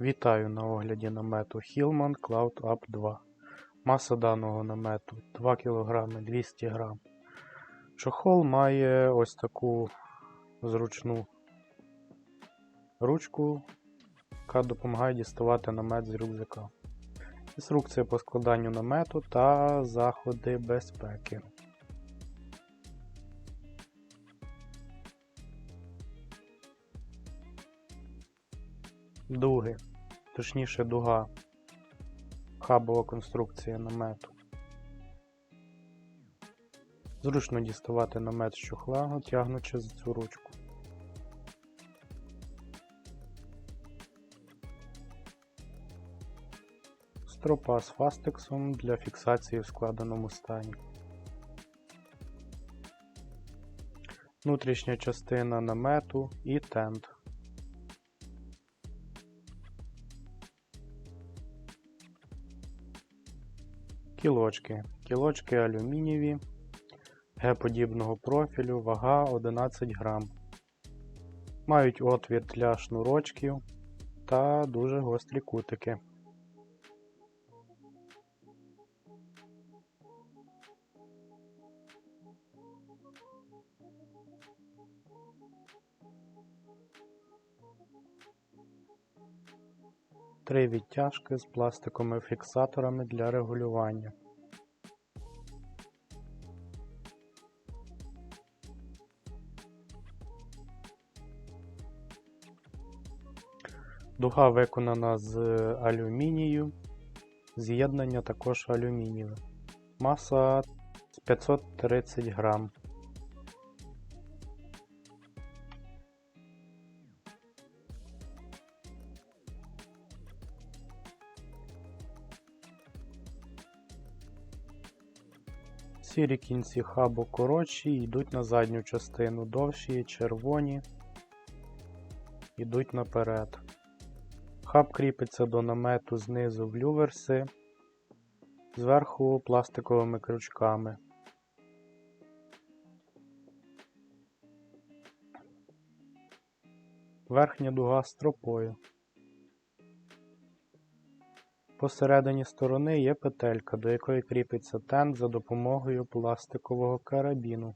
Вітаю на огляді намету Hillman Cloud Up 2. Маса даного намету 2 кг 200 г. Чохол має ось таку зручну ручку, яка допомагає діставати намет з рюкзака. Інструкція по складанню намету та заходи безпеки. Дуги, точніше дуга, хабова конструкція намету. Зручно діставати намет з чохла, тягнучи за цю ручку. Стропа з фастексом для фіксації в складеному стані. Внутрішня частина намету і тент. Кілочки. Кілочки алюмінієві, Г-подібного профілю, вага 11 грам. Мають отвір для шнурочків та дуже гострі кутики. Три відтяжки з пластиковими фіксаторами для регулювання. Дуга виконана з алюмінію, з'єднання також алюмінієве. Маса 530 грам. Сірі кінці хабу коротші йдуть на задню частину, довші, червоні йдуть наперед. Хаб кріпиться до намету знизу в люверси, зверху пластиковими крючками. Верхня дуга з тропою. Посередині сторони є петелька, до якої кріпиться тент за допомогою пластикового карабіну.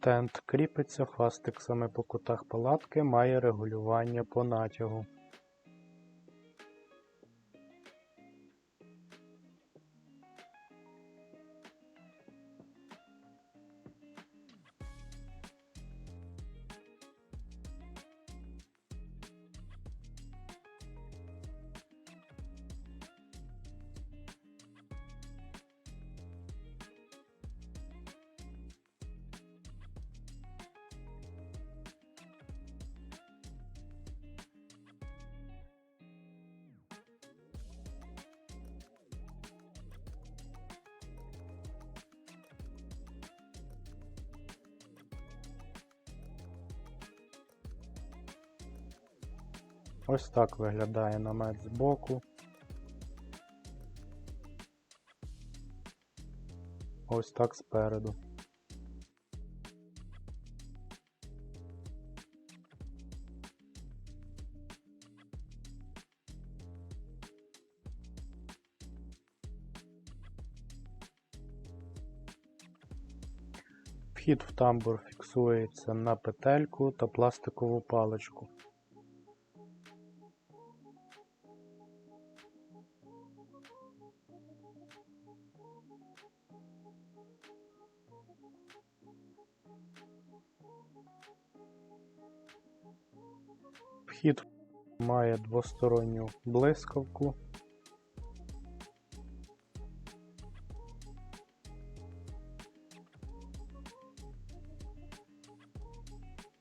Тент кріпиться фастексами по кутах палатки, має регулювання по натягу. Ось так виглядає намет збоку. Ось так спереду. Вхід в тамбур фіксується на петельку та пластикову паличку. Вхід має двосторонню блискавку.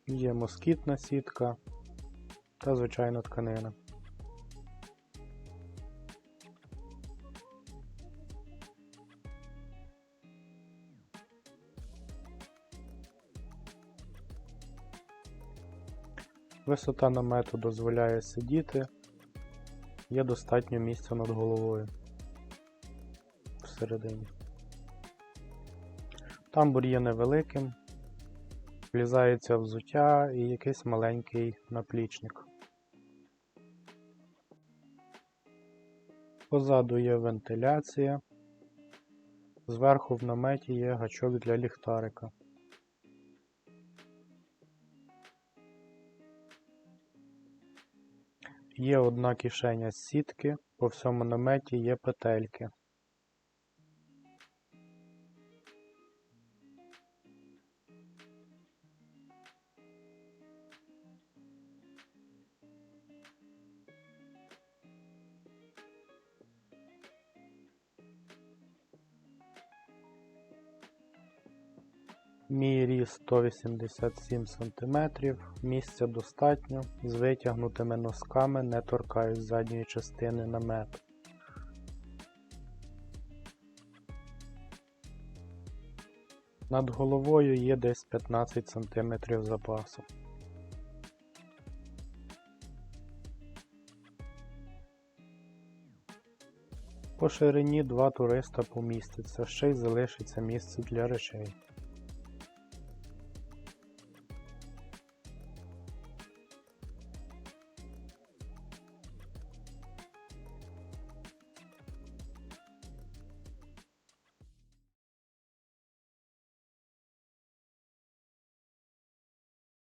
Є москітна сітка та звичайна тканина. Висота намету дозволяє сидіти, є достатньо місця над головою всередині. Тамбур є невеликим, влізається взуття і якийсь маленький наплічник. Позаду є вентиляція. Зверху в наметі є гачок для ліхтарика. Є одна кишеня з сітки, по всьому наметі є петельки. Мій ріст 187 см, місця достатньо, з витягнутими носками не торкаюсь задньої частини намету. Над головою є десь 15 см запасу. По ширині два туриста помістяться, ще й залишиться місце для речей.